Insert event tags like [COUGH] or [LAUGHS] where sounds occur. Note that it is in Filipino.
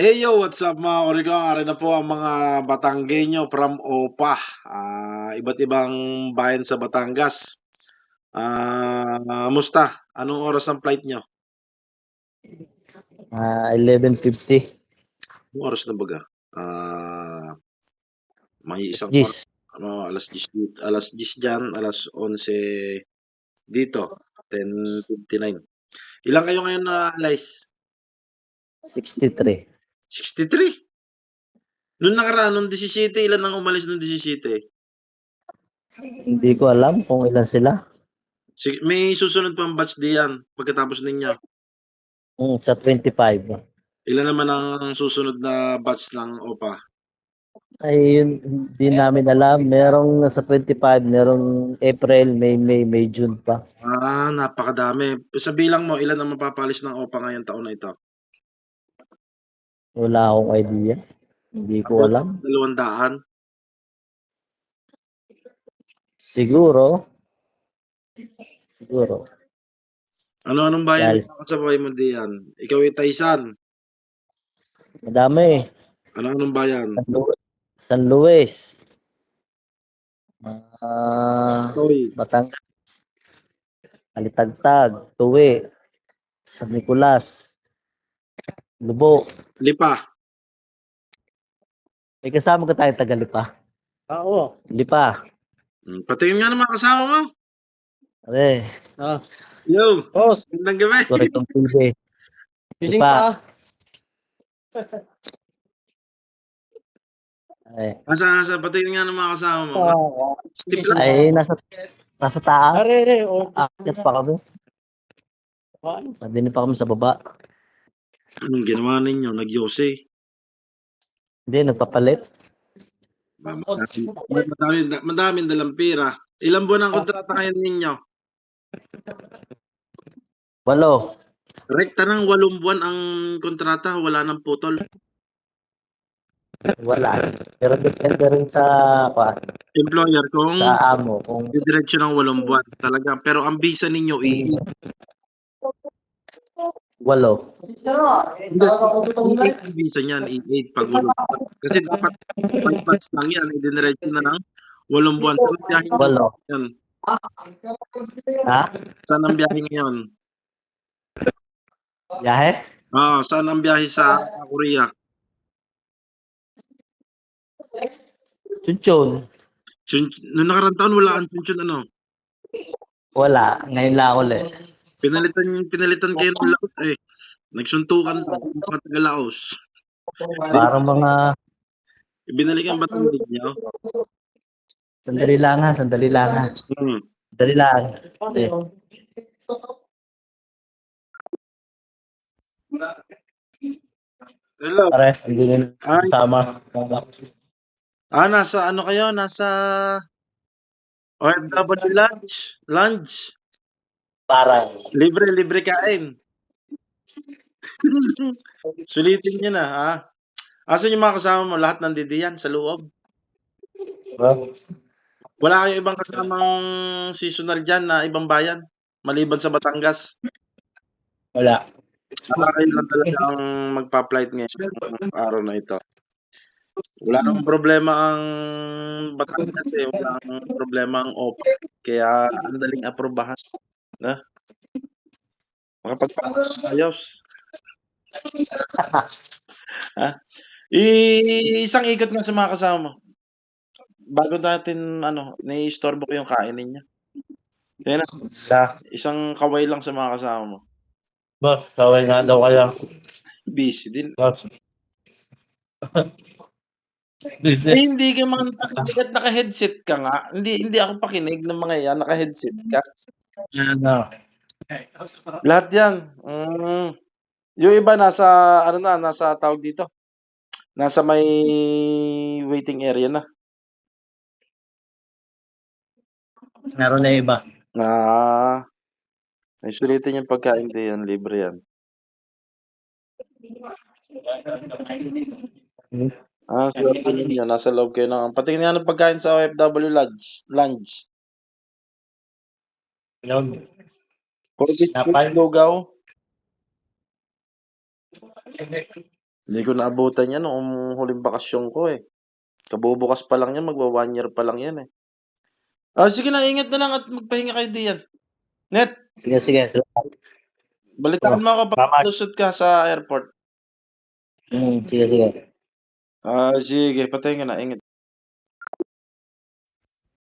Hey yo, what's up mga Origang? Ari na po ang mga Batanggenyo from OPA. Ah, iba't ibang bayan sa Batangas. Ah, musta? Anong oras ang flight nyo? Ah, 11:50. Anong oras na baga? Ah, may isang Yes. ano, alas 10 dito, alas 10 dyan, alas 11 dito, 10.59. Ilan kayo ngayon na alis? 63. 63. Noong nakaraan, noong 17, ilan ang umalis noong 17? Hindi ko alam kung ilan sila. May susunod pang batch diyan pagkatapos ninyo. Hmm, sa 25. Ilan naman ang susunod na batch ng OPA? Ay, yun, hindi namin alam. Merong sa 25, merong April, May, May, May, June pa. Ah, napakadami. Sa bilang mo, ilan ang mapapalis ng OPA ngayong taon na ito? Wala akong idea. Hindi ko alam. Dalawang daan. Siguro. Siguro. Ano-anong bayan Dahil- ang kasabay mo diyan? Ikaw ay Taysan. Madami. Ano-anong bayan? San, Lu- San Luis. Ah, Toy. Batangas. Alitagtag. Tuwi. San Nicolas. Lubo. Lipa. May kasama ka tayo taga-lipa. Oo. Lipa. Hmm, patingin nga ng mga kasama mo. Okay. Ah. Yo, Boss, gandang gabi. Korektong TV. gising Lipa. pa. Ay, Asa, asa, patingin nga ng mga kasama mo. Oo. Steve lang. ay nasa nasa taas. Are, are. Oh. Akit pa kami. Nandini pa kami sa baba. Anong ginawa ninyo? Nagyose. Hindi, nagpapalit. Madami, madami, madaming dalang pira. Ilang buwan ang kontrata ngayon ninyo? Walo. Rekta ng walong buwan ang kontrata, wala nang putol. Wala. Pero depende rin sa, pa, Employer kung sa amo. Kung didiretso ng walong buwan talaga. Pero ang visa ninyo, i walo. hindi, i ang visa niyan, i pag walong buwan. Kasi dapat 5 months lang yan, idiniretso na ng walong buwan. Saan ang biyahe Walo. ngayon? Ha? Saan ang biyahe ngayon? Yahe? Ah, saan ang biyahe sa Korea? Chunchun. Chun, noong nakarang taon, wala ang chunchun ano. Wala. Ngayon lang ulit. Pinalitan, pinalitan kayo ng Laos eh. Nagsuntukan pa mga taga Laos. Parang mga Binalikan ba itong league niyo? sandali lang ha. Sandali lang ha. Hmm. Sandali lang. Eh, Hello. pare, hindi nyo Ay, tama. ah, nasa ano kayo? Nasa OFW lunch? Lunch? Parang. Libre, libre kain. [LAUGHS] Sulitin nyo na, ha? Asan yung mga kasama mo? Lahat nandidiyan sa loob. Well, Wala kayo ibang kasamang seasonal dyan na ibang bayan? Maliban sa Batangas? wala. Wala kayo lang talagang magpa-flight ngayon araw na ito. Wala namang problema ang Batangas eh. Wala namang problema ang OPA. Kaya ang daling aprobahan. Na? Makapagpapayos. ha? I- isang ikot nga sa mga kasama mo. Bago natin, ano, nai-istorbo ko yung kain ninyo. Yan na, Sa. isang kaway lang sa mga kasama mo. Boss, kaway nga daw kaya. Busy din. Boss. [LAUGHS] Eh, hindi ka man naka-headset ka nga. Hindi hindi ako pakinig ng mga yan, naka-headset ka. Ano? Lahat yan. Mm, yung iba nasa, ano na, nasa tawag dito. Nasa may waiting area na. Meron na iba. Ah, ay sulitin yung pagkain din yan, libre yan. Hmm? Ah, swerte ninyo, nasa loob kayo ng, patingin nga ng pagkain sa OFW lunch. Lunch. Yun. Corpus Napal. Lugaw. Hindi ko naabutan yan noong huling bakasyon ko eh. Kabubukas pa lang yan, magwa one year pa lang yan eh. Ah, sige na, ingat na lang at magpahinga kayo diyan. Net, Sige, sige. Salamat. balitaan mo ako pag Tama. lusot ka sa airport. Mm, sige, sige. Ah, sige, patay ka na, ingat.